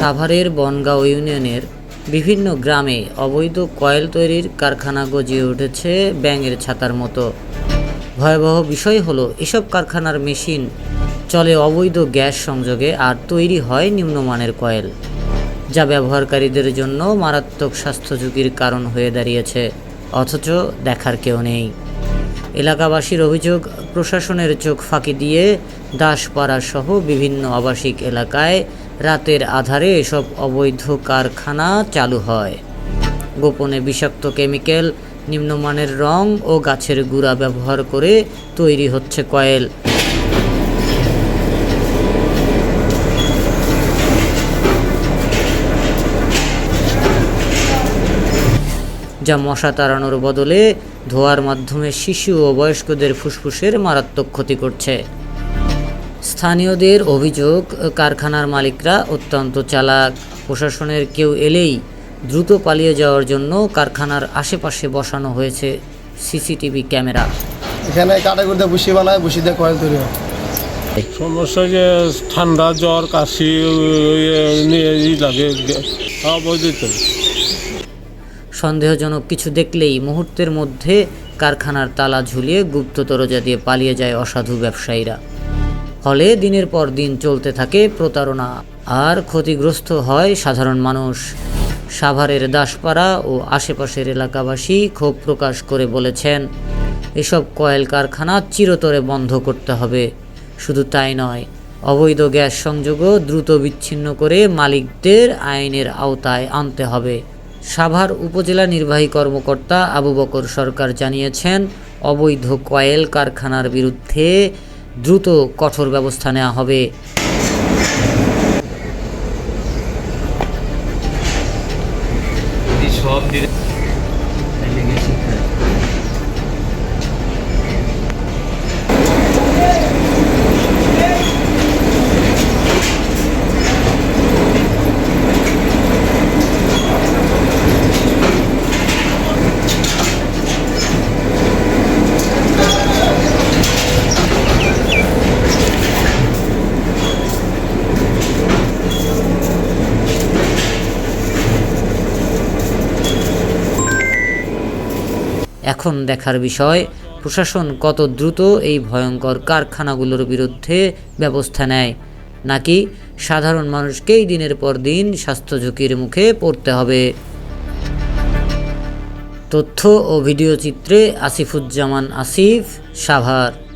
সাভারের বনগাঁও ইউনিয়নের বিভিন্ন গ্রামে অবৈধ কয়েল তৈরির কারখানা গজিয়ে উঠেছে ব্যাঙের ছাতার মতো। ভয়াবহ বিষয় হলো, এসব কারখানার মেশিন চলে অবৈধ গ্যাস সংযোগে আর তৈরি হয় নিম্নমানের কয়েল, যা ব্যবহারকারীদের জন্য মারাত্মক স্বাস্থ্য ঝুঁকির কারণ হয়ে দাঁড়িয়েছে, অথচ দেখার কেউ নেই। এলাকাবাসীর অভিযোগ, প্রশাসনের চোখ ফাঁকি দিয়ে দাসপাড়া সহ বিভিন্ন আবাসিক এলাকায় রাতের আধারে এসব অবৈধ কারখানা চালু হয়। গোপনে বিষাক্ত কেমিক্যাল, নিম্নমানের রং ও গাছের গুঁড়া ব্যবহার করে তৈরি হচ্ছে কয়েল। যা মশা তাড়ানোর বদলে ধোয়ার মাধ্যমে শিশু ও বয়স্কদের ফুসফুসের মারাত্মক ক্ষতি করছে। স্থানীয়দের অভিযোগ কারখানার মালিকরা অত্যন্ত চালাক। প্রশাসনের কেউ এলেই দ্রুত পালিয়ে যাওয়ার জন্য কারখানার আশেপাশে বসানো হয়েছে সিসিটিভি ক্যামেরা। এখানে কাটাকুটিতে বুসি বানায় বুসি দিয়ে কয়েল তৈরি হয়। সমস্যা যে ঠান্ডা জ্বর কাশি নিয়ে লাগে সন্দেহজনক কিছু দেখলেই মুহূর্তের মধ্যে কারখানার তালা ঝুলিয়ে গুপ্ত দরজা দিয়ে পালিয়ে যায় অসাধু ব্যবসায়ীরা। ফলে দিনের পর দিন চলতে থাকে প্রতারণা। আর ক্ষতিগ্রস্ত হয় সাধারণ মানুষ। সাভারের দাসপাড়া ও আশেপাশের এলাকাবাসী ক্ষোভ প্রকাশ করে বলেছেন, এসব কয়েল কারখানা চিরতরে বন্ধ করতে হবে। শুধু তাই নয়, অবৈধ গ্যাস সংযোগও দ্রুত বিচ্ছিন্ন করে মালিকদের আইনের আওতায় আনতে হবে। সাভার উপজেলা নির্বাহী কর্মকর্তা আবু বকর সরকার জানিয়েছেন, অবৈধ কয়েল কারখানার বিরুদ্ধে দ্রুত কঠোর ব্যবস্থা নেওয়া হবে। সব এখন দেখার বিষয়, প্রশাসন কত দ্রুত এই ভয়ঙ্কর কারখানাগুলোর বিরুদ্ধে ব্যবস্থা নেয়? নাকি সাধারণ মানুষকেই দিনের পর দিন স্বাস্থ্য ঝুঁকির মুখে পড়তে হবে? তথ্য ও ভিডিও চিত্রে আসিফুজ্জামান আসিফ, সাভার।